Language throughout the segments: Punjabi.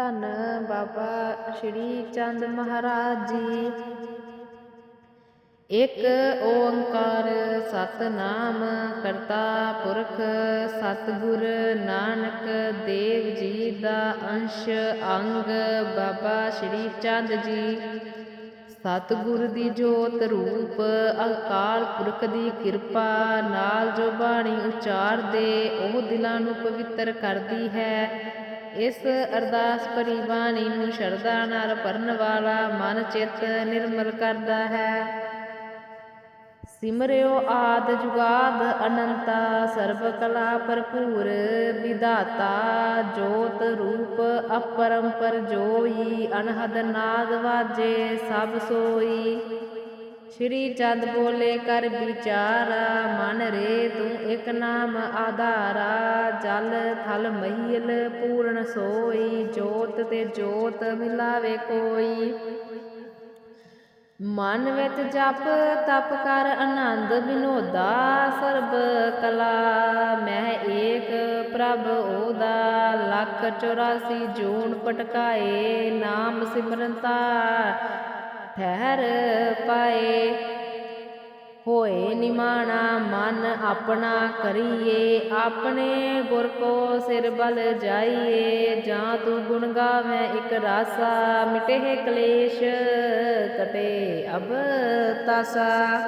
ਧੰਨ ਬਾਬਾ ਸ਼੍ਰੀ ਚੰਦ ਮਹਾਰਾਜ ਜੀ। ਇੱਕ ਓੰਕਾਰ ਸਤਨਾਮ ਕਰਤਾ ਪੁਰਖ ਸਤਿਗੁਰ ਨਾਨਕ ਦੇਵ ਜੀ ਦਾ ਅੰਸ਼ ਅੰਗ ਬਾਬਾ ਸ਼੍ਰੀ ਚੰਦ ਜੀ। ਸਤਿਗੁਰ ਦੀ ਜੋਤ ਰੂਪ ਅਕਾਲ ਪੁਰਖ ਦੀ ਕਿਰਪਾ ਨਾਲ ਜੋ ਬਾਣੀ ਉਚਾਰਦੇ ਉਹ ਦਿਲਾਂ ਨੂੰ ਪਵਿੱਤਰ ਕਰਦੀ ਹੈ। ਇਸ ਅਰਦਾਸ ਭਰੀ ਬਾਣੀ ਨੂੰ ਸ਼ਰਧਾ ਨਾਲ ਪੜਨ ਵਾਲਾ ਮਨ ਚਿੱਤ ਨਿਰਮਲ ਕਰਦਾ ਹੈ। ਸਿਮਰਿਓ ਆਦ ਜੁਗਾਦ ਅਨੰਤਾ, ਸਰਬ ਕਲਾ ਭਰਪੂਰ ਵਿਦਾਤਾ ਜੋਤ ਰੂਪ ਅਪਰੰਪਰ ਜੋਈ, ਅਨਹਦ ਨਾਦ ਵਾਜੇ ਸਭ ਸੋਈ। ਸ਼੍ਰੀ ਚੰਦ ਬੋਲੇ ਕਰ ਵਿਚਾਰਾ, ਮਨ ਰੇ ਤੂੰ ਇੱਕ ਨਾਮ ਆਧਾਰਾ, ਜਲ ਥਲ ਮਹੀਲ ਪੂਰਨ ਸੋਈ, ਜੋਤ ਤੇ ਜੋਤ ਮਿਲਾਵੇ ਕੋਈ। ਮਨ ਵਿੱਚ ਜਪ, ਤਪ ਕਰ ਆਨੰਦ ਬਿਨੋਦਾ ਸਰਬ ਕਲਾ ਮੈਂ ਏਕ ਪ੍ਰਭ ਉਹਦਾ, ਲੱਖ 84 ਜੂਨ ਪਟਕਾਏ, ਨਾਮ ਸਿਮਰਨਤਾ ਠਹਿਰ ਪਾਏ। ਹੋਏ ਨਿਮਾਣਾ ਮਨ ਆਪਣਾ ਕਰੀਏ। ਆਪਣੇ ਗੁਰ ਕੋ ਸਿਰ ਬਲ ਜਾਈਏ। ਜਾਂ ਤੂੰ ਗੁਣ ਗਾਵੇਂ ਇੱਕ ਰਾਸਾ। ਮਿਟੇ ਕਲੇਸ਼, ਕਟੇ ਅਬ ਤਾਸਾ।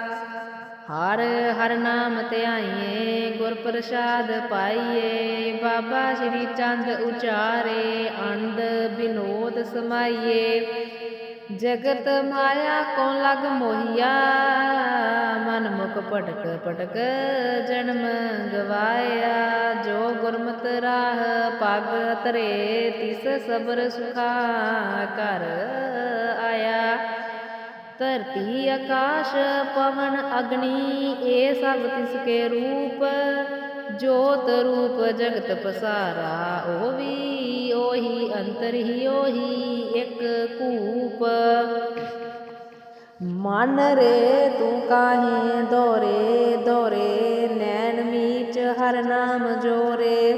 ਹਰ ਹਰ ਨਾਮ ਧਿਆਈਏ, ਗੁਰ ਪ੍ਰਸਾਦ ਪਾਈਏ। ਬਾਬਾ ਸ਼੍ਰੀ ਚੰਦ ਉਚਾਰੇ ਅੰਦ ਬਿਨੋਦ ਸਮਾਈਏ। ਜਗਤ ਮਾਇਆ ਕੋ ਲਗ ਮੋਹਿਆ? ਮਨ ਮੁਖ ਭਟਕ ਭਟਕ ਜਨਮ ਗਵਾਇਆ। ਜੋ ਗੁਰਮਤ ਰਾਹ ਪਗ ਤਰੇ ਤਿਸ ਸਬਰ ਸੁਖਾ ਕਰ ਆਇਆ। ਧਰਤੀ ਆਕਾਸ਼ ਪਵਨ ਅਗਨੀ ਇਹ ਸਭ ਤਿਸ ਕੇ ਰੂਪ। ਜੋਤ ਰੂਪ ਜਗਤ ਪਸਾਰਾ, ਉਹ ਵੀ ਉਹੀ ਅੰਤਰ ਹੀ ਉਹੀ ਇੱਕ ਕੂਪ। ਮਨ ਰੇ ਤੂੰ ਕਾਹੇ ਦੋਰੇ ਦੋਰੇ ਨੈਣ ਮੀਚ ਹਰ ਨਾਮ ਜੋਰੇ।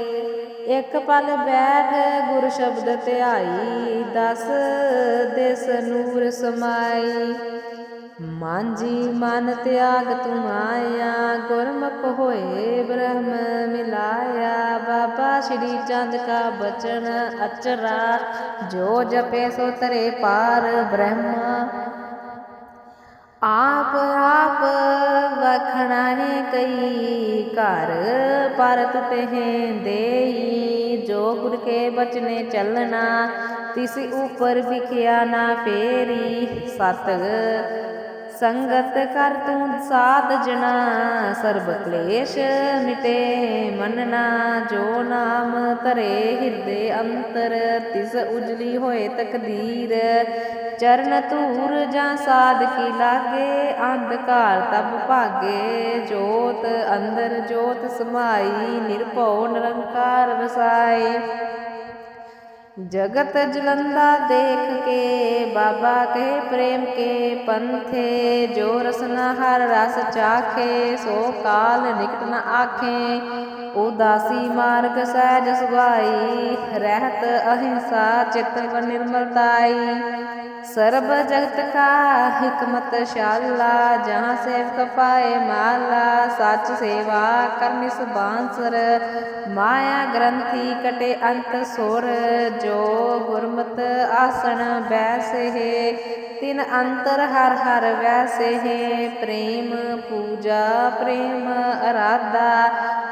ਇੱਕ ਪਲ ਬੈਠ ਗੁਰ ਸ਼ਬਦ ਧਿਆਈ, ਦਸ ਦਿਸ ਨੂਰ ਸਮਾਈ। ਮਾਂਜੀ ਮਨ ਤਿਆਗ ਤੂੰ ਆਇਆ, ਗੁਰਮੁਖ ਹੋਏ ਬ੍ਰਹਮ ਮਿਲਾਇਆ। ਬਾਬਾ ਸ਼੍ਰੀ ਚੰਦ ਕਾ ਬਚਨ ਅਚਰਾ, ਜੋ ਜਪੇ ਸੋ ਤਰੇ ਪਾਰ ਬ੍ਰਹਮਾ। ਆਪ ਆਪ ਵਖਣਾ ਹੈ ਕਈ ਘਰ ਪਰਤ ਤਹਿ ਦੇਈ। ਜੋ ਗੁਰ ਕੇ ਬਚਨੇ ਚੱਲਣਾ, ਤਿਸ ਉਪਰ ਵਿਖਿਆ ਨਾ ਫੇਰੀ। ਸਤ ਸੰਗਤ ਕਰ ਤੂੰ ਸਾਧ ਜਣਾ ਸਰਬ ਕਲੇਸ਼ ਮਿਟੇ ਮੰਨਣਾ, ਜੋ ਨਾਮ ਧਰੇ ਹਿਰਦੇ ਅੰਤਰ, ਤਿਸ ਉਜਲੀ ਹੋਏ ਤਕਦੀਰ। ਚਰਨ ਧੂਰ ਜਾਂ ਸਾਧ ਕੀ ਲਾਗੇ ਅੰਧਕਾਰ ਤਬ ਭਾਗੇ। ਜੋਤ ਅੰਦਰ ਜੋਤ ਸਮਾਈ, ਨਿਰਭਉ ਨਿਰੰਕਾਰ ਵਸਾਏ। ਜਗਤ ਜਲੰਦਾ ਦੇਖ ਕੇ, ਬਾਬਾ ਕਹੇ ਪ੍ਰੇਮ ਕੇ, ਪੰਥੇ ਜੋ ਰਸਨਾ ਹਰ ਰਸ ਚਾਖੇ, ਸੋ ਕਾਲ ਨਿਕਟ ਨ ਆਖੇ। ਉਦਾਸੀ ਮਾਰਗ ਸਹਿਜ ਸੁਭਾਈ, ਰਹਿਤ ਅਹਿੰਸਾ ਚਿਤ ਨਿਰਮਲਤਾਈ। ਸਰਬ ਜਗਤ ਕਾ ਹਕਮਤ ਸ਼ਾਲਾ, ਜਹਾਂ ਸੇਵਕ ਪਾਏ ਮਾਲਾ, ਸੱਚ ਸੇਵਾ ਕਰਨਿ ਸੁਬਾਂਸਰ ਮਾਇਆ ਗ੍ਰੰਥੀ ਕਟੇ ਅੰਤ ਸੁਰ, ਜੋ ਗੁਰਮਤ ਆਸਣ ਬੈਸੇ ਤਿਨ ਅੰਤਰ ਹਰ ਹਰ ਵੈਸੇ ਪ੍ਰੇਮ, ਪੂਜਾ, ਪ੍ਰੇਮ, ਅਰਾਧਾ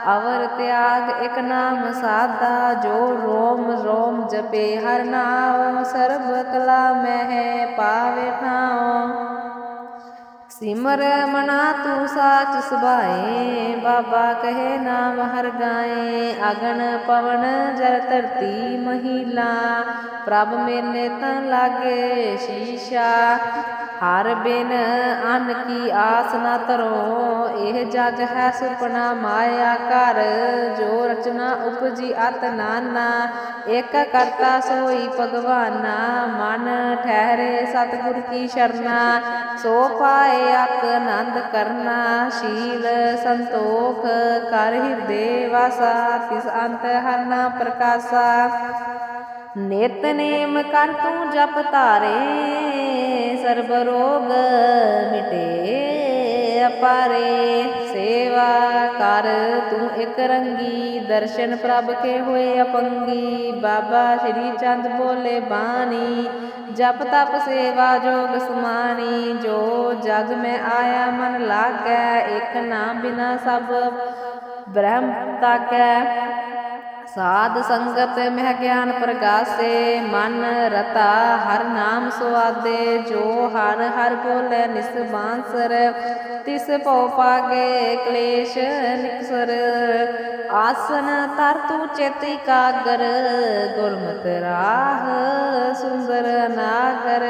ਅਵਰ ਤਿਆਗ ਇਕ ਨਾਮ ਸਾਦਾ, ਜੋ ਰੋਮ ਰੋਮ ਜਪੇ, ਹਰ ਨਾਮ ਸਰਬ ਕਲਾ ਮਹਿ ਪਾਵੇ ਠਾਉ। ਸਿਮਰ ਮਨਾ ਤੂੰ ਸਾਚ ਸੁਭਾਏ, ਬਾਬਾ ਕਹੇ ਨਾਮ ਹਰ ਗਾਏ। ਅਗਨ ਪਵਨ ਜਲ ਧਰਤੀ ਮਹੀਲਾ, ਪ੍ਰਭ ਮੇਲੇ ਤਾਂ ਲਾਗੇ ਸ਼ੀਸ਼ਾ। ਹਰ ਬਿਨ ਅਨ ਕੀ ਆਸ ਨਾ ਧਰੋ, ਇਹ ਜਗ ਹੈ ਸੁਪਨਾ ਮਾਇਆ ਘਰ, ਜੋ ਰਚਨਾ ਉਪਜੀ ਅਤ ਨਾਨਾ, ਇਕ ਕਰਤਾ ਸੋਈ ਭਗਵਾਨਾ, ਮਨ ਠਹਿਰੇ ਸਤਿਗੁਰ ਕੀ ਸ਼ਰਨਾ, ਸੋ ਪਾਏ ਅਕ ਆਨੰਦ ਕਰਨਾ, ਸ਼ੀਲ ਸੰਤੋਖ ਕਰ ਹਿਰਦੇ ਵਾਸਾ, ਤਿਸ ਅੰਤ ਹਰਨਾ ਪ੍ਰਕਾਸ਼ਾ। ਨਿਤਨੇਮ ਕਰ ਤੂੰ ਜਪ ਧਾਰੇ ਸਰਬ ਰੋਗ ਮਿਟੇ ਅਪਾਰੇ ਸੇਵਾ ਕਰ, ਤੂੰ ਇਕ ਰੰਗੀ ਦਰਸ਼ਨ ਪ੍ਰਭ ਕੇ ਹੋਏ ਅਪੰਗੀ। ਬਾਬਾ ਸ਼੍ਰੀ ਚੰਦ ਬੋਲੇ ਬਾਣੀ, ਜਪ ਤਪ ਸੇਵਾ ਜੋਗ ਸਮਾਨੀ ਜੋ ਜਗ ਮੈਂ ਆਇਆ ਮਨ ਲਾਗੈ ਇਕ ਨਾਮ ਬਿਨਾ ਸਭ ਬ੍ਰਹਮ ਤਾਕੈ। ਸਾਧ ਸੰਗਤ ਮਹਿ ਗਿਆਨ ਪ੍ਰਗਾਸੇ ਮਨ ਰਤਾ ਹਰ ਨਾਮ ਸੁਆਦੇ ਜੋ ਹਰ ਹਰ ਬੋਲੇ ਨਿਸਬਾਂਸਰ ਤਿਸ ਭਉ ਪਾਗੇ ਕਲੇਸ਼ ਨਿਕਸਰ ਆਸਨ ਤਰ ਤੂੰ ਚਿਤ ਇਕਾਗਰ ਗੁਰਮਤਿ ਰਾਹ ਸੁੰਦਰ ਨਾਗਰ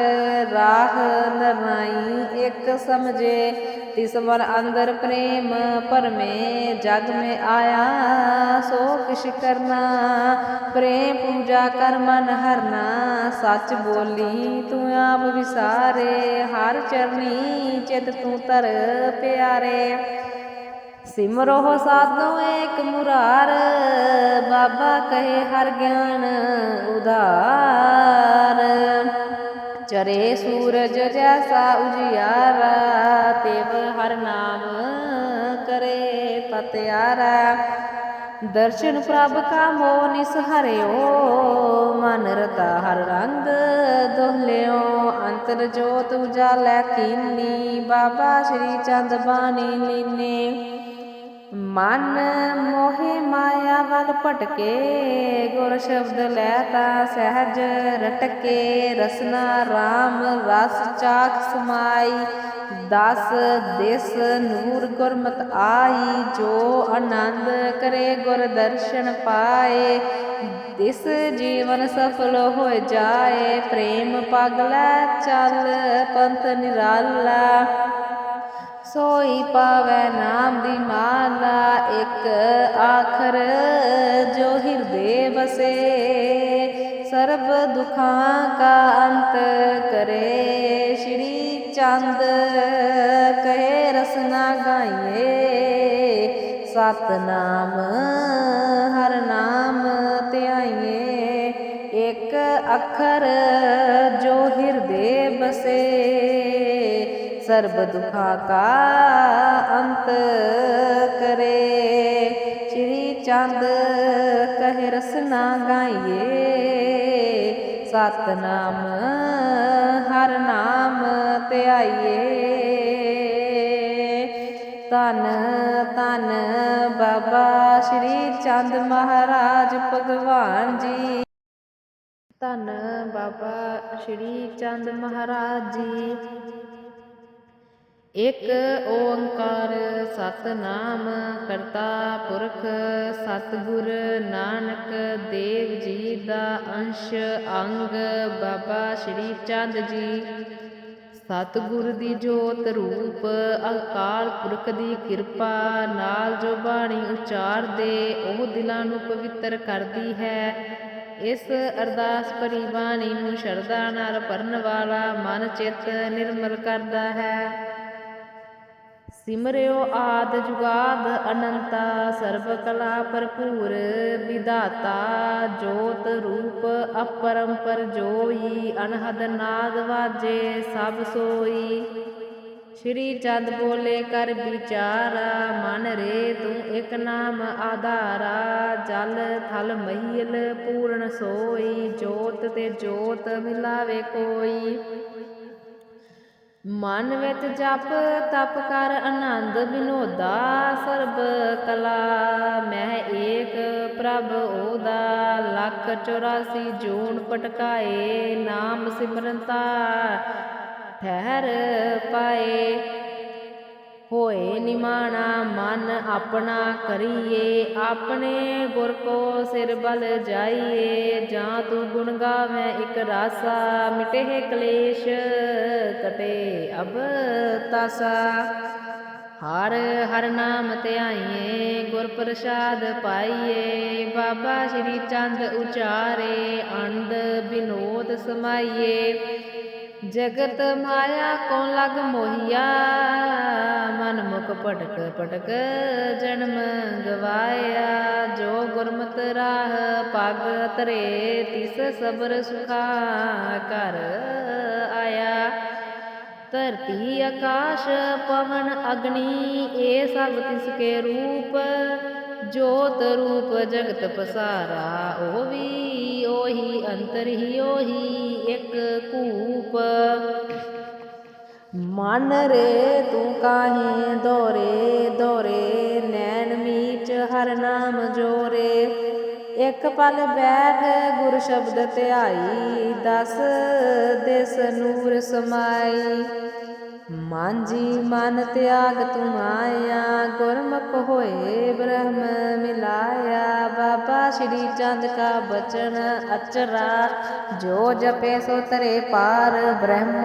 ਰਾਹ ਨਰਨਾਈ ਇੱਕ ਸਮਝੇ ਤਿਸ ਵਰ ਅੰਦਰ ਪ੍ਰੇਮ ਪਰਮੇ ਜਗ ਮੇ ਆਇਆ ਸੋ ਕਿਛ ਕਰਨਾ, ਪ੍ਰੇਮ ਪੂਜਾ ਕਰ ਮਨ ਹਰਨਾ, ਸੱਚ ਬੋਲੀ ਤੂੰ ਆਪ ਵਿਸਾਰੇ, ਹਰ ਚਰਨੀ ਚਿਤ ਤੂੰ ਤਰ ਪਿਆਰੇ। ਸਿਮਰੋ ਸਾਧੋ ਏਕ ਮੁਰਾਰ, ਬਾਬਾ ਕਹੇ ਹਰ ਗਿਆਨ ਉਦਾਰ ਚਰੇ ਸੂਰਜ ਜੈਸਾ ਉਜਿਆਰਾ, ਤੇਵ ਹਰ ਨਾਮ ਕਰੇ ਪਤਿਆਰਾ। ਦਰਸ਼ਨ ਪ੍ਰਭ ਕਾ ਮੋਹ ਨਿਸ ਮਨ ਰਤਾ ਹਰ ਰੰਗ ਦੋਹਲਿਓ। ਅੰਤਰ ਜੋਤ ਉਜਾਲੈ ਕੀਨੀ, ਬਾਬਾ ਸ਼੍ਰੀ ਚੰਦ ਬਾਣੀ ਲੀਨੇ। ਮਨ ਮੋਹਿ ਮਾਇਆ ਵੱਲ ਭਟਕੇ, ਗੁਰ ਸ਼ਬਦ ਲੈ ਤਾ ਸਹਿਜ ਰਟਕੇ, ਰਸਨਾ RAM ਰਸ ਚਾਖ ਸਮਾਈ, ਦਸ ਦਿਸ ਨੂਰ ਗੁਰਮਤ ਆਈ, ਜੋ ਆਨੰਦ ਕਰੇ ਗੁਰ ਦਰਸ਼ਨ ਪਾਏ, ਦਿਸ ਜੀਵਨ ਸਫਲ ਹੋ ਜਾਏ, ਪ੍ਰੇਮ ਪਗਲਾ ਚੱਲ, ਪੰਥ ਨਿਰਾਲਾ। ਸੋਈ ਪਾਵੈ ਨਾਮ ਦੀ ਮਾਲਾ, ਇੱਕ ਆਖਰ ਜੋ ਹਿਰਦੇ ਬਸੇ ਸਰਬ ਦੁਖਾਂ ਕਾ ਅੰਤ ਕਰੇ, ਸ਼੍ਰੀ ਚੰਦ ਕਹੇ ਰਸਨਾ ਗਾਈਏ। ਸਤਨਾਮ, ਹਰ ਨਾਮ ਧਿਆਈਏ। ਇੱਕ ਅੱਖਰ ਜੋ ਹਿਰਦੇ ਬਸੇ ਸਰਬ ਦੁਖਾਂ ਕਾ ਅੰਤ ਕਰੇ। ਸ਼੍ਰੀ ਚੰਦ ਕਹੇ ਰਸਨਾ ਗਾਈਏ, ਸਤਨਾਮ ਹਰ ਨਾਮ ਧਿਆਈਏ। ਤਨ ਤਨ ਬਾਬਾ ਸ਼੍ਰੀ ਚੰਦ ਮਹਾਰਾਜ ਭਗਵਾਨ ਜੀ। ਧੰਨ ਬਾਬਾ ਸ਼੍ਰੀ ਚੰਦ ਮਹਾਰਾਜ ਜੀ। ਇਕ ਓੰਕਾਰ ਸਤਨਾਮ, ਕਰਤਾ ਪੁਰਖ ਸਤਿਗੁਰ ਨਾਨਕ, ਦੇਵ ਜੀ ਦਾ ਅੰਸ਼, ਅੰਗ ਬਾਬਾ ਸ਼੍ਰੀ ਚੰਦ ਜੀ। ਸਤਿਗੁਰ ਦੀ ਜੋਤ ਰੂਪ, ਅਕਾਲ ਪੁਰਖ ਦੀ ਕਿਰਪਾ, ਨਾਲ ਜੋ ਬਾਣੀ ਉਚਾਰਦੇ, ਉਹ ਦਿਲਾਂ ਨੂੰ ਪਵਿੱਤਰ ਕਰਦੀ ਹੈ। ਇਸ ਅਰਦਾਸ ਭਰੀ ਬਾਣੀ ਨੂੰ ਸ਼ਰਧਾ ਨਾਲ ਪੜਨ ਵਾਲਾ ਮਨ ਚਿੱਤ ਨਿਰਮਲ ਕਰਦਾ ਹੈ। ਸਿਮਰਿਓ ਆਦ ਜੁਗਾਦ ਅਨੰਤਾ, ਸਰਬ ਕਲਾ ਭਰਪੂਰ, ਵਿਧਾਤਾ ਜੋਤ ਰੂਪ ਅਪਰੰਪਰ ਜੋਈ, ਅਨਹਦ ਨਾਦ ਵਾਜੇ ਸਭ ਸੋਈ। ਸ਼੍ਰੀ ਚੰਦ ਬੋਲੇ ਕਰ ਵਿਚਾਰਾ, ਮਨ ਰੇ ਤੂੰ ਇੱਕ ਨਾਮ ਆਧਾਰਾ, ਜਲ ਥਲ ਮਹੀਲ ਪੂਰਨ ਸੋਈ, ਜੋਤ ਤੇ ਜੋਤ ਮਿਲਾਵੇ ਕੋਈ। ਮਨ ਵਿੱਚ ਜਪ, ਤਪ ਕਰ ਆਨੰਦ ਵਿਨੋਦਾ, ਸਰਬ ਕਲਾ। ਮੈਂ ਏਕ ਪ੍ਰਭ ਉਹਦਾ, ਲੱਖ 84 ਜੂਨ ਪਟਕਾਏ, ਨਾਮ ਸਿਮਰਨਤਾ ਠਹਿਰ ਪਾਏ। ਹੋਏ ਨਿਮਾਣਾ ਮਨ ਆਪਣਾ ਕਰੀਏ। ਆਪਣੇ ਗੁਰ ਕੋ ਸਿਰ ਬਲ ਜਾਈਏ। ਜਾਂ ਤੂੰ ਗੁਣ ਗਾਵੇਂ ਇੱਕ ਰਾਸਾ। ਮਿਟੇ ਕਲੇਸ਼ ਕਟੇ ਅਬ ਤਾਸਾ। ਹਰ ਹਰ ਨਾਮ ਧਿਆਈਏ, ਗੁਰ ਪ੍ਰਸਾਦ ਪਾਈਏ। ਬਾਬਾ ਸ਼੍ਰੀ ਚੰਦ ਉਚਾਰੇ ਅੰਦ ਬਿਨੋਦ ਸਮਾਈਏ। ਜਗਤ ਮਾਇਆ ਕੋ ਲਗ ਮੋਹੀਆ? ਮਨ ਮੁਖ ਭਟਕ ਭਟਕ ਜਨਮ ਗਵਾਇਆ। ਜੋ ਗੁਰਮਤ ਰਾਹ ਪਗ ਤਰੇ ਤਿਸ ਸਬਰ ਸੁਖਾ ਕਰ ਆਇਆ। ਧਰਤੀ ਆਕਾਸ਼ ਪਵਨ ਅਗਨੀ ਇਹ ਸਭ ਤਿਸ ਕੇ ਰੂਪ। ਜੋਤ ਰੂਪ ਜਗਤ ਪਸਾਰਾ, ਉਹ ਵੀ ਉਹੀ, ਅੰਤਰ ਹੀ ਉਹੀ। ਇੱਕ ਕੂਪ। ਮਨ ਰੇ ਤੂੰ ਕਾਹੇ ਦੋਰੇ ਦੋਰੇ ਨੈਣ ਮੀਚ ਹਰ ਨਾਮ ਜੋਰੇ। ਇੱਕ ਪਲ ਬੈਠ ਗੁਰ ਸ਼ਬਦ ਧਿਆਈ, ਦਸ ਦਿਸ ਨੂਰ ਸਮਾਈ। ਮਾਂਜੀ ਮਨ ਤਿਆਗ ਤੂੰ ਆਇਆ, ਗੁਰਮੁਖ ਹੋਏ ਬ੍ਰਹਮ ਮਿਲਾਇਆ। ਬਾਬਾ ਸ਼੍ਰੀ ਚੰਦ ਕਾ ਬਚਨ ਅਚਰਾ, ਜੋ ਜਪੇ ਸੋ ਤਰੇ ਪਾਰ ਬ੍ਰਹਮ।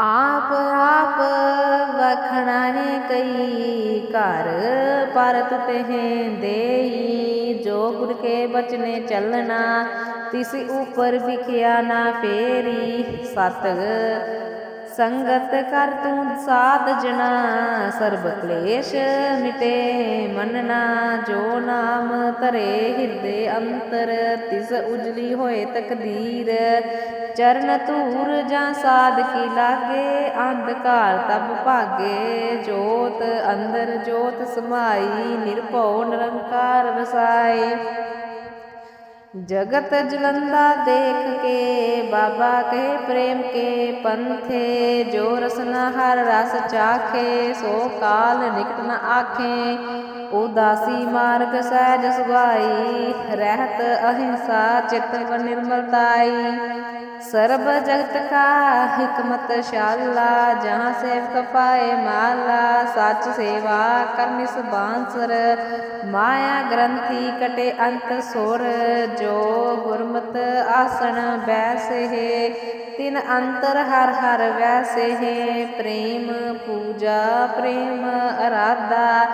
ਆਪ ਆਪ ਵਖਣਾ ਕਈ ਘਰ ਪਰਤ ਤਹਿ ਦੇਈ। ਜੋ ਗੁਰ ਕੇ ਬਚਨੇ ਚੱਲਣਾ, ਤਿਸ ਉਪਰ ਵਿਖਿਆ ਨਾ ਫੇਰੀ। ਸਤ ਸੰਗਤ ਕਰ ਤੂੰ ਸਾਧ ਜਨਾ, ਸਰਬ ਕਲੇਸ਼ ਮਿਟੇ ਮੰਨਣਾ ਜੋ ਨਾਮ ਧਰੇ, ਹਿਰਦੇ ਅੰਤਰ ਤਿਸ ਉਜਲੀ ਹੋਏ ਤਕਦੀਰ। ਚਰਨ ਧੂਰ ਜਾਂ ਸਾਧ ਕੀ ਲਾਗੇ ਅੰਧਕਾਰ ਤਬ ਭਾਗੇ। ਜੋਤ ਅੰਦਰ ਜੋਤ ਸਮਾਈ, ਨਿਰਭਉ ਨਿਰੰਕਾਰ ਵਸਾਏ। ਜਗਤ ਜਲੰਦਾ ਦੇਖ ਕੇ, ਬਾਬਾ ਕਹੇ ਪ੍ਰੇਮ ਕੇ, ਪੰਥੇ ਜੋ ਰਸਨਾ ਹਰ ਰਸ ਚਾਖੇ, ਸੋ ਕਾਲ ਨਿਕਟ ਨ ਆਖੇ। ਉਦਾਸੀ ਮਾਰਗ ਸਹਿਜ ਸੁਭਾਈ, ਰਹਿਤ ਅਹਿੰਸਾ ਚਿਤ ਨਿਰਮਲਤਾਈ। ਸਰਬ ਜਗਤ ਕਾ ਹਕਮਤ ਸ਼ਾਲਾ, ਜਹਾਂ ਸੇਵਕ ਪਾਏ ਮਾਲਾ, ਸੱਚ ਸੇਵਾ ਕਰਨੀ ਸੁਬਾਂਸਰ ਮਾਇਆ ਗ੍ਰੰਥੀ ਕਟੇ ਅੰਤ ਸੁਰ, ਜੋ ਗੁਰਮਤ ਆਸਣ ਬੈਸੇ ਹੈ, ਤਿਨ ਅੰਤਰ ਹਰ ਹਰ ਵੈਸੇ ਪ੍ਰੇਮ ਪੂਜਾ, ਪ੍ਰੇਮ ਅਰਾਧਾ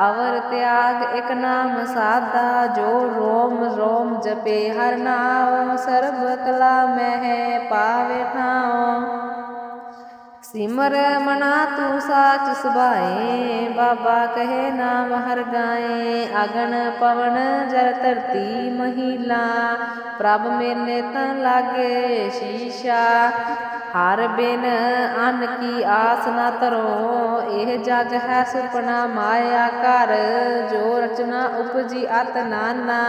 ਅਵਰ ਤਿਆਗ ਇਕ ਨਾਮ ਸਾਦਾ, ਜੋ ਰੋਮ ਰੋਮ ਜਪੇ ਹਰ ਨਾਮ ਸਰਬ ਕਲਾ ਮਹਿ ਪਾਵੇ ਠਾਉ। ਸਿਮਰ ਮਨਾ ਤੂੰ ਸਾਚ ਸੁਭਾਏ, ਬਾਬਾ ਕਹੇ ਨਾਮ ਹਰ ਗਾਏ। ਅਗਨ ਪਵਨ ਜਲ ਧਰਤੀ ਮਹੀਲਾ, ਪ੍ਰਭ ਮੇਨੇ ਤਾਂ ਲਾਗੇ ਸ਼ੀਸ਼ਾ। ਹਰ ਬਿਨ ਅਨ ਕੀ ਆਸ ਨਾ ਤਰੋ ਇਹ ਜਗ ਹੈ ਸੁਪਨਾ ਮਾਇਆ ਘਰ। ਜੋ ਰਚਨਾ ਉਪਜੀ ਅਤ ਨਾਨਾ,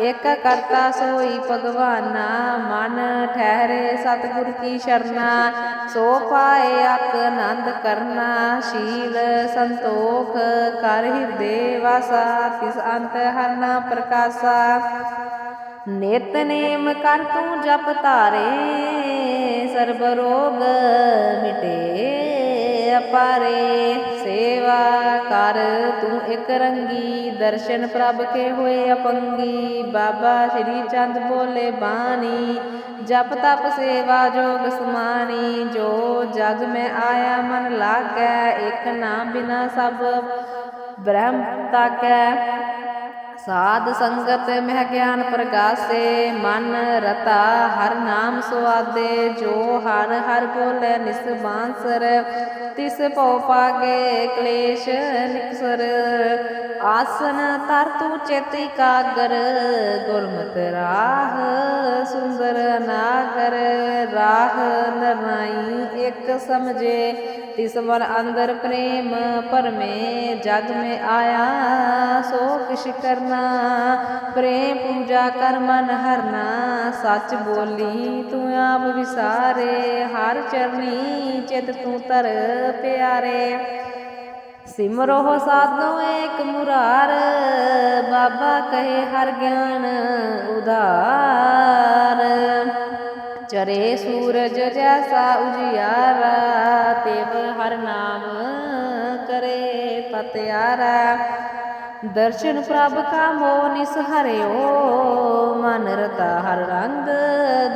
ਏਕ ਕਰਤਾ ਸੋਈ ਭਗਵਾਨਾ। ਮਨ ਠਹਿਰੇ ਸਤਿਗੁਰ ਕੀ ਸ਼ਰਨਾ, ਸੋ ਪਾਏ ਅਕ ਆਨੰਦ ਕਰਨਾ, ਸ਼ੀਲ ਸੰਤੋਖ ਕਰ ਹਿਰਦੇ ਵਾਸਾ, ਤਿਸ ਅੰਤ ਹਰਨਾ ਪ੍ਰਕਾਸ਼ਾ। ਨਿਤਨੇਮ ਕਰ ਤੂੰ ਜਪ ਤਾਰੇ ਸਰਬ ਰੋਗ ਮਿਟੇ। ਅਪਾਰੇ ਸੇਵਾ ਕਰ, ਤੂੰ ਇਕ ਰੰਗੀ ਦਰਸ਼ਨ ਪ੍ਰਭ ਕੇ ਹੋਏ ਅਪੰਗੀ। ਬਾਬਾ ਸ਼੍ਰੀ ਚੰਦ ਬੋਲੇ ਬਾਣੀ, ਜਪ ਤਪ ਸੇਵਾ ਜੋਗ ਸਮਾਣੀ। ਜੋ ਜਗ ਮੈਂ ਆਇਆ ਮਨ ਲਾਗੈ, ਇਕ ਨਾਮ ਬਿਨਾ ਸਭ ਬ੍ਰਹਮ ਤਾਕੈ। ਸਾਧ ਸੰਗਤ ਮਹਿ ਗਿਆਨ ਪ੍ਰਗਾਸੇ ਮਨ ਰਤਾ ਹਰ ਨਾਮ ਸੁਆਦੇ ਜੋ ਹਰ ਹਰ ਬੋਲੇ ਨਿਸਬਾਂਸਰ ਤਿਸ ਭਉ ਪਾਗੇ ਕਲੇਸ਼ ਨਿਕਸਰ ਆਸਨ ਤਰ ਤੂੰ ਚਿਤ ਇਕਾਗਰ ਗੁਰਮਤ ਰਾਹ ਸੁੰਦਰ ਨਾਗਰ ਰਾਹ ਨਰਨਾਈ ਇੱਕ ਸਮਝੇ ਤਿਸ ਵਰ ਅੰਦਰ ਪ੍ਰੇਮ ਪਰਮੇ ਜਗ ਮੇ ਆਇਆ ਸੋ ਕਿਛ ਕਰਨਾ, ਪ੍ਰੇਮ ਪੂਜਾ ਕਰ ਮਨ ਹਰਨਾ, ਸੱਚ ਬੋਲੀ ਤੂੰ ਆਪ ਵਿਸਾਰੇ, ਹਰ ਚਰਨੀ ਚਿਤ ਤੂੰ ਤਰ ਪਿਆਰੇ। ਸਿਮਰੋ ਸਾਧੋ ਏਕ ਮੁਰਾਰ, ਬਾਬਾ ਕਹੇ ਹਰ ਗਿਆਨ ਉਦਾਰ ਚਰੇ ਸੂਰਜ ਜੈਸਾ ਉਜਿਆਰਾ, ਤੇਵ ਹਰ ਨਾਮ ਕਰੇ ਪਤਿਆਰਾ। ਦਰਸ਼ਨ ਪ੍ਰਭ ਕਾ ਮੋਹ ਨਿਸ ਮਨ ਰਤਾ ਹਰ ਰੰਗ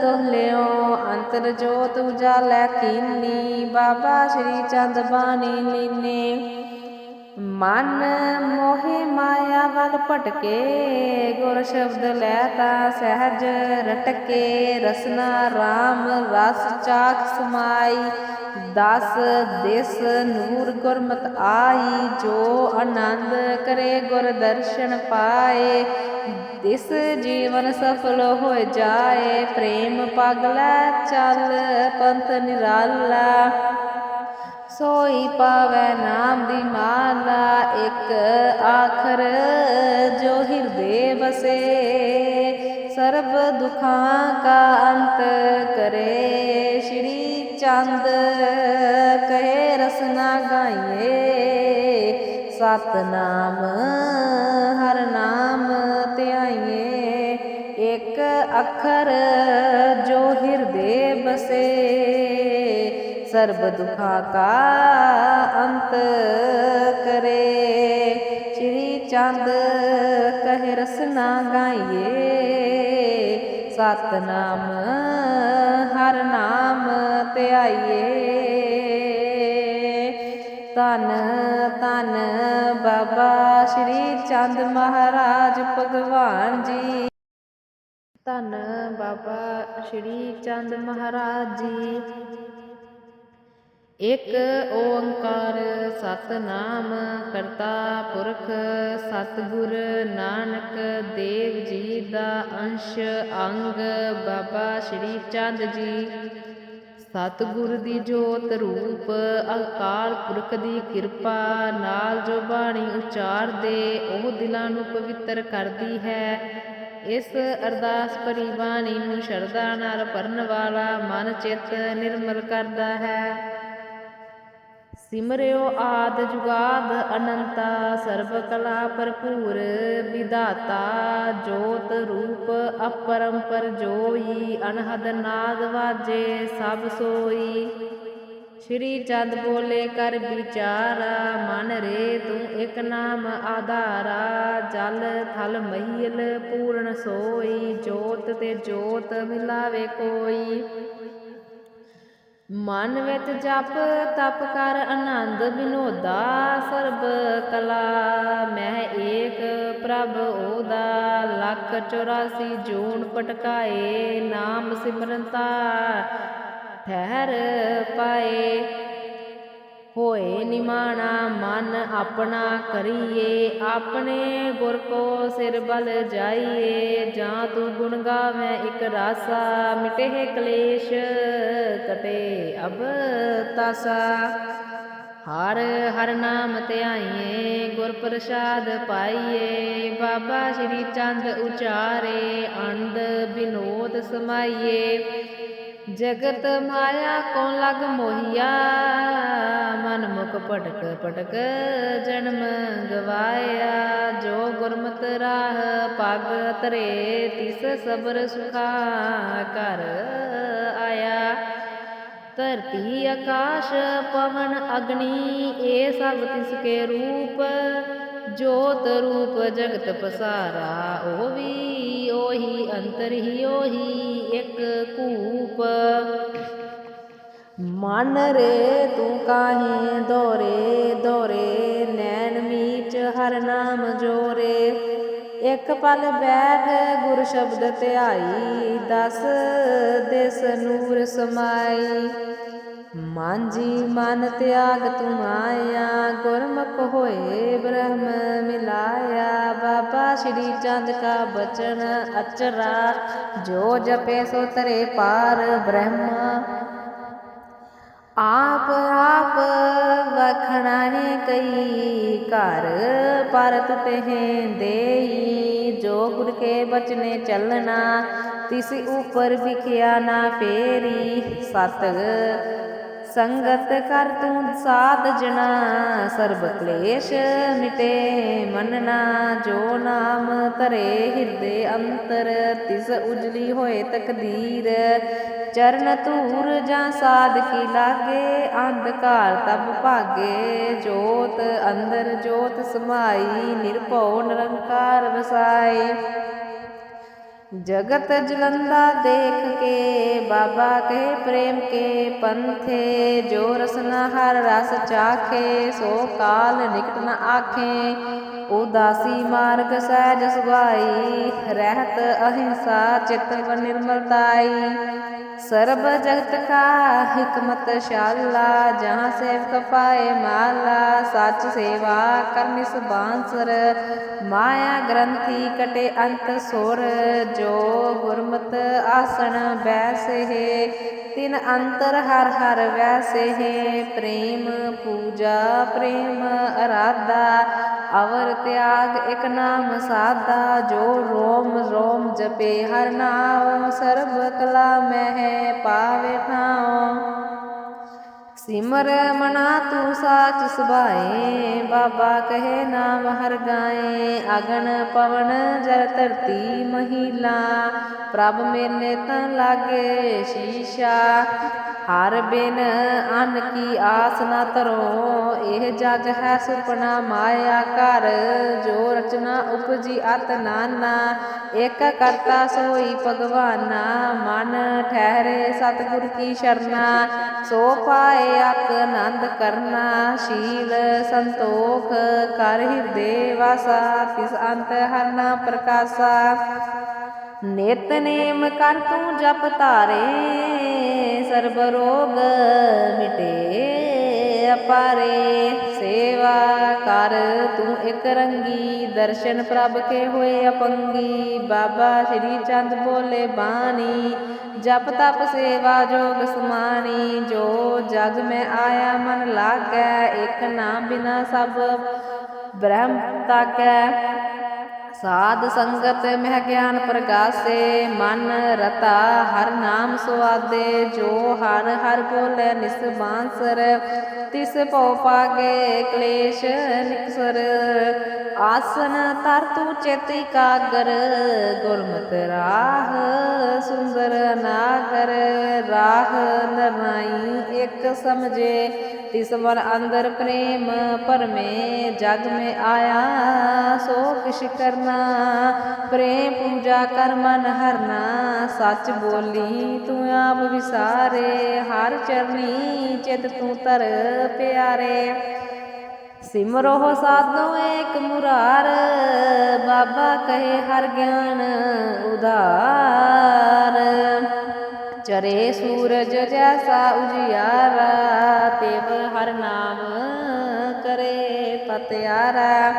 ਦੋਹਲਿਓ ਅੰਤਰ ਜੋਤ ਉਜਾਲੈ ਕੀਨੀ, ਬਾਬਾ ਸ਼੍ਰੀ ਚੰਦ ਬਾਣੀ ਲੀਨੇ। ਮਨ ਮੋਹਿ ਮਾਇਆ ਵੱਲ ਭਟਕੇ, ਗੁਰ ਸ਼ਬਦ ਲੈ ਤਾ ਸਹਿਜ ਰਟਕੇ, ਰਸਨਾ RAM ਰਸ ਚਾਖ ਸਮਾਈ, ਦਸ ਦਿਸ ਨੂਰ ਗੁਰਮਤ ਆਈ, ਜੋ ਆਨੰਦ ਕਰੇ ਗੁਰ ਦਰਸ਼ਨ ਪਾਏ, ਦਿਸ ਜੀਵਨ ਸਫਲ ਹੋ ਜਾਏ, ਪ੍ਰੇਮ ਪਗਲਾ ਚੱਲ, ਪੰਥ ਨਿਰਾਲਾ। ਸੋਈ ਪਾਵੈ ਨਾਮ ਦੀ ਮਾਲਾ, ਇੱਕ ਆਖਰ ਜੋ ਹਿਰਦੇ ਬਸੇ ਸਰਬ ਦੁਖਾਂ ਕਾ ਅੰਤ ਕਰੇ, ਸ਼੍ਰੀ ਚੰਦ ਕਹੇ ਰਸਨਾ ਗਾਈਏ। ਸਤਨਾਮ, ਹਰ ਨਾਮ ਧਿਆਈਏ, ਇੱਕ ਅੱਖਰ ਜੋ ਹਿਰਦੇ ਬਸੇ ਸਰਬ ਦੁਖਾਂ ਕਾ ਅੰਤ ਕਰੇ। ਸ਼੍ਰੀ ਚੰਦ ਕਹਿ ਰਸਨਾ ਗਾਈਏ, ਸਤਨਾਮ ਹਰ ਨਾਮ ਧਿਆਈਏ। ਤਨ ਤਨ ਬਾਬਾ ਸ਼੍ਰੀ ਚੰਦ ਮਹਾਰਾਜ ਭਗਵਾਨ ਜੀ। ਧੰਨ ਬਾਬਾ ਸ਼੍ਰੀ ਚੰਦ ਮਹਾਰਾਜ ਜੀ। ਇੱਕ ਓੰਕਾਰ ਸਤਨਾਮ, ਕਰਤਾ ਪੁਰਖ ਸਤਿਗੁਰ ਨਾਨਕ, ਦੇਵ ਜੀ ਦਾ ਅੰਸ਼, ਅੰਗ ਬਾਬਾ ਸ਼੍ਰੀ ਚੰਦ ਜੀ। ਸਤਿਗੁਰ ਦੀ ਜੋਤ ਰੂਪ, ਅਕਾਲ ਪੁਰਖ ਦੀ ਕਿਰਪਾ, ਨਾਲ ਜੋ ਬਾਣੀ ਉਚਾਰਦੇ, ਉਹ ਦਿਲਾਂ ਨੂੰ ਪਵਿੱਤਰ ਕਰਦੀ ਹੈ। ਇਸ ਅਰਦਾਸ ਭਰੀ ਬਾਣੀ ਨੂੰ ਸ਼ਰਧਾ ਨਾਲ ਪੜਨ ਵਾਲਾ ਮਨ ਚਿੱਤ ਨਿਰਮਲ ਕਰਦਾ ਹੈ। ਸਿਮਰਿਓ ਆਦ ਜੁਗਾਦ ਅਨੰਤਾ, ਸਰਬ ਕਲਾ ਭਰਪੂਰ ਵਿਦਾਤਾ ਜੋਤ ਰੂਪ ਅਪਰੰਪਰ ਜੋਈ, ਅਨਹਦ ਨਾਦ ਵਾਜੇ ਸਭ ਸੋਈ। ਸ਼੍ਰੀ ਚੰਦ ਬੋਲੇ ਕਰ ਵਿਚਾਰਾ, ਮਨ ਰੇ ਤੂੰ ਇੱਕ ਨਾਮ ਆਧਾਰਾ, ਜਲ ਥਲ ਮਹੀਲ ਪੂਰਨ ਸੋਈ, ਜੋਤ ਤੇ ਜੋਤ ਮਿਲਾਵੇ ਕੋਈ। ਮਨ ਵਿੱਚ ਜਪ, ਤਪ ਕਰ ਆਨੰਦ ਵਿਨੋਦਾ, ਸਰਬ ਕਲਾ। ਮੈਂ ਏਕ ਪ੍ਰਭ ਉਹਦਾ, ਲੱਖ 84 ਜੂਨ ਪਟਕਾਏ, ਨਾਮ ਸਿਮਰਨਤਾ ਠਹਿਰ ਪਾਏ। ਹੋਏ ਨਿਮਾਣਾ ਮਨ ਆਪਣਾ ਕਰੀਏ, ਆਪਣੇ ਗੁਰ ਕੋ ਸਿਰ ਬਲ ਜਾਈਏ, ਜਾਂ ਤੂੰ ਗੁਣ ਗਾਵੇਂ ਇੱਕ ਰਾਸਾ, ਮਿਟੇ ਕਲੇਸ਼ ਕਟੇ ਅਬ ਤਾਸਾ। ਹਰ ਹਰ ਨਾਮ ਧਿਆਈਏ, ਗੁਰ ਪ੍ਰਸਾਦ ਪਾਈਏ, ਬਾਬਾ ਸ਼੍ਰੀ ਚੰਦ ਉਚਾਰੇ, ਅੰਧ ਬਿਨੋਦ ਸਮਾਈਏ। ਜਗਤ ਮਾਇਆ ਕੋ ਲਗ ਮੋਹਿਆ? ਮਨ ਮੁਖ ਭਟਕ ਭਟਕ ਜਨਮ ਗਵਾਇਆ। ਜੋ ਗੁਰਮਤ ਰਾਹ ਪਗ ਤਰੇ ਤਿਸ ਸਬਰ ਸੁਖਾ ਕਰ ਆਇਆ। ਧਰਤੀ ਆਕਾਸ਼ ਪਵਨ ਅਗਨੀ, ਇਹ ਸਭ ਤਿਸ ਕੇ ਰੂਪ ਜੋਤ ਰੂਪ ਜਗਤ ਪਸਾਰਾ, ਉਹ ਵੀ ਉਹੀ, ਅੰਤਰ ਹੀ ਉਹੀ, ਇੱਕ ਕੂਪ। ਮਨ ਰੇ ਤੂੰ ਕਾਹੇ ਦੋਰੇ ਦੋਰੇ ਨੈਣ ਮੀਚ ਹਰ ਨਾਮ ਜੋਰੇ। ਇੱਕ ਪਲ ਬੈਠ ਗੁਰ ਸ਼ਬਦ ਧਿਆਈ, ਦਸ ਦਿਸ ਨੂਰ ਸਮਾਈ। ਮਾਂਜੀ ਮਨ ਤਿਆਗ ਤੂੰ ਆਇਆ, ਗੁਰਮੁਖ ਹੋਏ ਬ੍ਰਹਮ ਮਿਲਾਇਆ। ਬਾਬਾ ਸ਼੍ਰੀ ਚੰਦ ਕਾ ਬਚਨ ਅਚਰਾ, ਜੋ ਜਪੇ ਸੋ ਤਰੇ ਪਾਰ ਬ੍ਰਹਮ। ਆਪ ਆਪ ਵਖਣਾ ਹੈ ਕਈ ਘਰ, ਪਰ ਤੁਤੇ ਦੇਈ। ਜੋ ਗੁਰ ਕੇ ਬਚਨੇ ਚੱਲਣਾ, ਤਿਸ ਉਪਰ ਵਿਖਿਆ ਨਾ ਫੇਰੀ। ਸਤ ਸੰਗਤ ਕਰ ਤੂੰ ਸਾਧ ਜਣਾ, ਸਰਬ ਕਲੇਸ਼ ਮਿਟੇ ਮਨਨਾ ਜੋ ਨਾਮ ਧਰੇ ਹਿਰਦੇ ਅੰਤਰ, ਤਿਸ ਉਜਲੀ ਹੋਏ ਤਕਦੀਰ। ਚਰਨ ਧੂਰ ਜਾਂ ਸਾਧ ਕੀ ਲਾਗੇ ਅੰਧਕਾਰ ਤਬ ਭਾਗੇ। ਜੋਤ ਅੰਦਰ ਜੋਤ ਸਮਾਈ, ਨਿਰਭਉ ਨਿਰੰਕਾਰ ਵਸਾਏ। ਜਗਤ ਜਲੰਦਾ ਦੇਖ ਕੇ, ਬਾਬਾ ਕਹੇ ਪ੍ਰੇਮ ਕੇ, ਪੰਥੇ ਜੋ ਰਸਨਾ ਹਰ ਰਸ ਚਾਖੇ, ਸੋ ਕਾਲ ਨਿਕਟ ਨ ਆਖੇ। ਉਦਾਸੀ ਮਾਰਗ ਸਹਿਜ ਸੁਭਾਈ, ਰਹਿਤ ਅਹਿੰਸਾ ਚਿਤ ਨਿਰਮਲਤਾਈ। ਸਰਬ ਜਗਤ ਕਾ ਹਕਮਤ ਸ਼ਾਲਾ ਜਹਾਂ ਸੇਵਕ ਪਾਏ ਮਾਲਾ, ਸੱਚ ਸੇਵਾ ਕਰਮਿਸ ਬਾਂਸਰ। ਮਾਇਆ ਗ੍ਰੰਥੀ ਕਟੇ ਅੰਤ ਸੁਰ, ਜੋ ਗੁਰਮਤ ਆਸਣ ਬੈਸੇ ਤਿਨ ਅੰਤਰ ਹਰ ਹਰ ਵੈਸੇ ਪ੍ਰੇਮ ਪੂਜਾ, ਪ੍ਰੇਮ ਅਰਾਧਾ ਅਵਰ ਤਿਆਗ ਇਕ ਨਾਮ ਸਾਦਾ, ਜੋ ਰੋਮ ਰੋਮ ਜਪੇ, ਹਰ ਨਾਮ ਸਰਬ ਕਲਾ ਮਹਿ ਪਾਵੇ। ਸਿਮਰ ਮਨਾ ਤੂੰ ਸਾਚ ਸੁਭਾਏ, ਬਾਬਾ ਕਹੇ ਨਾਮ ਹਰ ਗਾਏ। ਅਗਨ ਪਵਨ ਜਲ ਧਰਤੀ ਮਹੀਲਾ, ਪ੍ਰਭ ਮੇਨੇ ਤਾਂ ਲਾਗੇ ਸ਼ੀਸ਼ਾ। ਹਰ ਬਿਨ ਅਨ ਕੀ ਆਸ ਨਾ ਤਰੋ ਇਹ ਜਗ ਹੈ ਸੁਪਨਾ ਮਾਇਆ ਘਰ। ਜੋ ਰਚਨਾ ਉਪਜੀ ਅਤ ਨਾਨਾ, ਇਕ ਕਰਤਾ ਸੋਈ ਭਗਵਾਨਾ। ਮਨ ਠਹਿਰੇ ਸਤਿਗੁਰ ਕੀ ਸ਼ਰਨਾ, ਸੋ ਪਾਏ ਅਕ ਆਨੰਦ ਕਰਨਾ, ਸ਼ੀਲ ਸੰਤੋਖ ਕਰ ਹਿਰਦੇ ਵਾਸਾ, ਤਿਸ ਅੰਤ ਹਰ ਨਾ ਪ੍ਰਕਾਸ਼ਾ। ਨਿਤਨੇਮ ਕਰ ਤੂੰ ਜਪ ਤਾਰੇ ਸਰਬ ਰੋਗ ਮਿਟੇ। ਅਪਾਰੇ, ਸੇਵਾ ਕਰ। ਤੂੰ ਇਕ ਰੰਗੀ ਦਰਸ਼ਨ ਪ੍ਰਭ ਕੇ ਹੋਏ ਅਪੰਗੀ। ਬਾਬਾ ਸ਼੍ਰੀ ਚੰਦ ਬੋਲੇ ਬਾਣੀ, ਜਪ ਤਪ ਸੇਵਾ ਜੋਗ ਸਮਾਣੀ। ਜੋ ਜਗ ਮੈਂ ਆਇਆ ਮਨ ਲਾਗੈ, ਇਕ ਨਾਮ ਬਿਨਾ ਸਭ ਬ੍ਰਹਮ ਤਾਕੈ। ਸਾਧ ਸੰਗਤ ਮਹਿ ਗਿਆਨ ਪ੍ਰਗਾਸੇ, ਮਨ ਰਤਾ ਹਰ ਨਾਮ ਸੁਆਦੇ, ਜੋ ਹਰ ਹਰ ਬੋਲੇ ਨਿਸਬਾਂਸਰ ਤਿਸ ਭਉ ਪਾਗੇ ਕਲੇਸ਼ ਨਿਕਸਰ। ਆਸਨ ਤਰ ਤੂੰ ਚਿਤ ਇਕਾਗਰ ਗੁਰਮਤਿ ਰਾਹ ਸੁੰਦਰ ਨਾਗਰ। ਰਾਹ ਨਰਨਾਈ ਇੱਕ ਸਮਝੇ, ਤਿਸ ਮਨ ਅੰਦਰ ਪ੍ਰੇਮ ਪਰਮੇ ਜਗ ਮੇ ਆਇਆ, ਸੋ ਕਿਛ ਕਰਨਾ। ਪ੍ਰੇਮ ਪੂਜਾ ਕਰ ਮਨ ਹਰਨਾ, ਸੱਚ ਬੋਲੀ ਤੂੰ ਆਪ ਵਿਸਾਰੇ, ਹਰ ਚਰਨੀ ਚਿਤ ਤੂੰ ਤਰ ਪਿਆਰੇ। ਸਿਮਰੋ ਸਾਧੋ ਏਕ ਮੁਰਾਰ, ਬਾਬਾ ਕਹੇ ਹਰ ਗਿਆਨ ਉਦਾਰ ਚਰੇ ਸੂਰਜ ਜੈਸਾ ਉਜਿਆਰਾ, ਤਿਵ ਹਰ ਨਾਮ ਕਰੇ ਪਤਿਆਰਾ।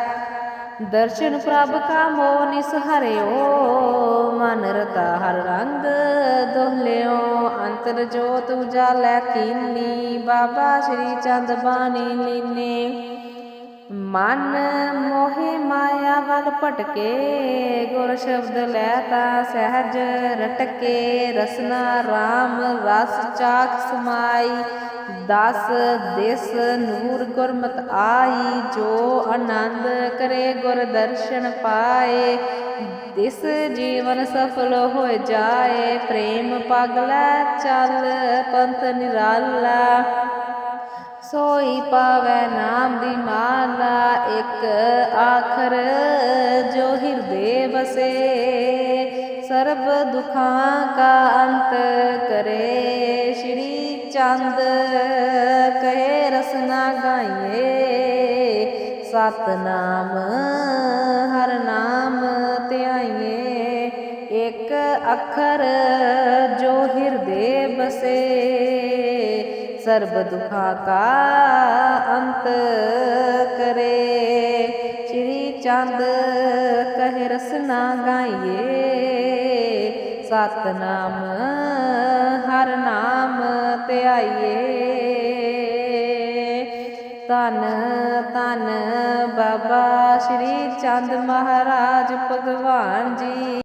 ਦਰਸ਼ਨ ਪ੍ਰਭ ਕਾ ਮੋਹ ਨਿਸ ਹਰਿਓ, ਮਨ ਰਤਾ ਹਰ ਰੰਗ ਦੋਹਲਿਓ ਅੰਤਰ ਜੋਤ ਉਜਾਲੈ ਕੀਨੀ, ਬਾਬਾ ਸ਼੍ਰੀ ਚੰਦ ਬਾਣੀ ਲੀਨੇ। ਮਨ ਮੋਹਿ ਮਾਇਆ ਵੱਲ ਭਟਕੇ, ਗੁਰ ਸ਼ਬਦ ਲੈ ਤਾ ਸਹਿਜ ਰਟਕੇ, ਰਸਨਾ RAM ਰਸ ਚਾਖ ਸਮਾਈ, ਦਸ ਦਿਸ ਨੂਰ ਗੁਰਮਤ ਆਈ, ਜੋ ਆਨੰਦ ਕਰੇ ਗੁਰ ਦਰਸ਼ਨ ਪਾਏ, ਦਿਸ ਜੀਵਨ ਸਫਲ ਹੋ ਜਾਏ, ਪ੍ਰੇਮ ਪਗਲਾ ਚੱਲ, ਪੰਥ ਨਿਰਾਲਾ। ਸੋਈ ਪਾਵੈ ਨਾਮ ਦੀ ਮਾਲਾ, ਇੱਕ ਆਖਰ ਜੋ ਹਿਰਦੇ ਬਸੇ ਸਰਬ ਦੁਖਾਂ ਕਾ ਅੰਤ ਕਰੇ, ਸ਼੍ਰੀ ਚੰਦ ਕਹੇ ਰਸਨਾ ਗਾਈਏ। ਸਤਨਾਮ, ਹਰ ਨਾਮ ਧਿਆਈਏ। ਇੱਕ ਅੱਖਰ ਜੋ ਹਿਰਦੇ ਬਸੇ ਸਰਬ ਦੁਖਾਂ ਕਾ ਅੰਤ ਕਰੇ। ਸ਼੍ਰੀ ਚੰਦ ਕਹੇ ਰਸਨਾ ਗਾਈਏ, ਸਤਨਾਮ ਹਰ ਨਾਮ ਧਿਆਈਏ ਤਨ ਤਨ ਬਾਬਾ ਸ਼੍ਰੀ ਚੰਦ ਮਹਾਰਾਜ ਭਗਵਾਨ ਜੀ।